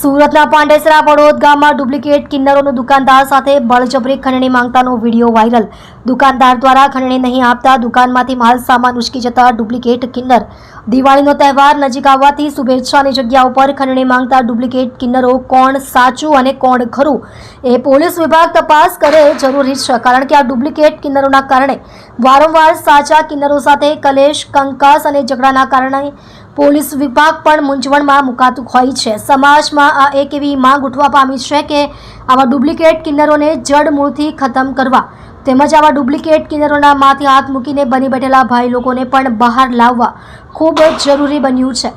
સુરતના પાંડેસરા પડોદ ગામમાં ડુપ્લિકેટ કિન્નરોનો દુકાનદાર સાથે બળજબરી ખંડણી માંગતાનો વીડિયો વાયરલ. દુકાનદાર દ્વારા ખંડણી નહીં આપતા દુકાનમાંથી માલ સામાન ઉચકી જતા ડુપ્લિકેટ કિન્નર. દિવાળીનો તહેવાર નજીક આવવાથી શુભેચ્છાની જગ્યા ઉપર ખંડણી માંગતા ડુપ્લિકેટ કિન્નરો કોણ સાચું અને કોણ ખરું? એ પોલીસ વિભાગ તપાસ કરે જરૂરી છે, કારણ કે આ ડુપ્લિકેટ કિન્નરોના કારણે વારંવાર સાચા કિન્નરો સાથે કલેશ, કંકાસ અને ઝઘડાના કારણે પોલીસ વિભાગ પણ મૂંઝવણમાં મુકાતું હોય છે. સમાજમાં આ એક એવી માંગ ઉઠવા પામી છે કે આવા ડુપ્લિકેટ કિન્નરોને જડ મૂળથી ખતમ કરવા તેમજ આવા ડુપ્લિકેટ કિન્નરોના માથે હાથ મૂકીને બની બેઠેલા ભાઈ લોકોને પણ બહાર લાવવા ખૂબ જરૂરી બન્યું છે.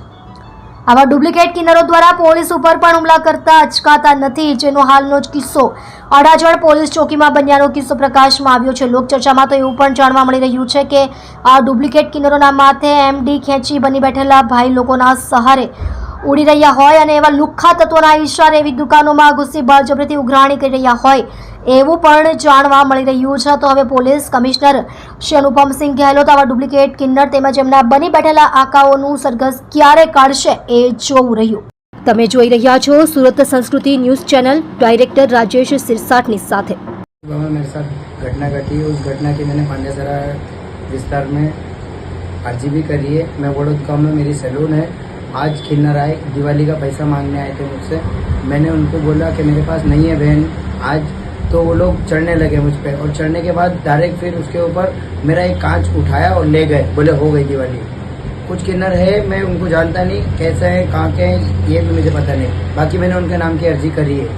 આવા ડુપ્લિકેટ કિન્નરો દ્વારા પોલીસ ઉપર પણ હુમલા કરતા અચકાતા નથી. જેનો હાલનો જ કિસ્સો અડાજણ પોલીસ ચોકીમાં બન્યાનો કિસ્સો પ્રકાશમાં આવ્યો છે. લોકચર્ચામાં તો એવું પણ જાણવા મળી રહ્યું છે કે આ ડુપ્લિકેટ કિન્નરોના માથે એમડી ખેંચી બની બેઠેલા ભાઈ લોકોના સહારે ઉડી રહ્યા હોય અને એવા લુખ્ખા તત્વોના ઈશારે એવી દુકાનોમાં ઘૂસી બળજબરીથી ઉઘરાણી કરી રહ્યા હોય એવું પણ જાણવા મળી રહ્યું છે તો હવે પોલીસ કમિશનર શ્રી અનુપમસિંહ ગહેલોત આવા ડુપ્લિકેટ કિન્નર તેમજ એમના બની બેઠેલા આકાઓનું સરઘસ ક્યારે કાઢશે એ જોવું રહ્યું તમે જોઈ રહ્યા છો Surat Sanskriti news channel director Rajesh સિરસાટની સાથે सुबह में मेरे साथ घटना घटी उस घटना की मैंने पांडेसरा विस्तार में अर्जी भी करी है मैं वड़ोद गाँव में मेरी सैलून है आज किन्नर आए दिवाली का पैसा मांगने आए थे मुझसे। मैंने उनको बोला कि मेरे पास नहीं है बहन, आज तो वो लोग चढ़ने लगे मुझ पर और चढ़ने के बाद डायरेक्ट फिर उसके ऊपर मेरा एक कांच उठाया और ले गए। बोले, हो गई दिवाली। कुछ किन्नर है मैं उनको जानता नहीं, कैसे हैं, कहाँ के हैं, ये भी मुझे पता नहीं। बाकी मैंने उनके नाम की अर्जी करी है।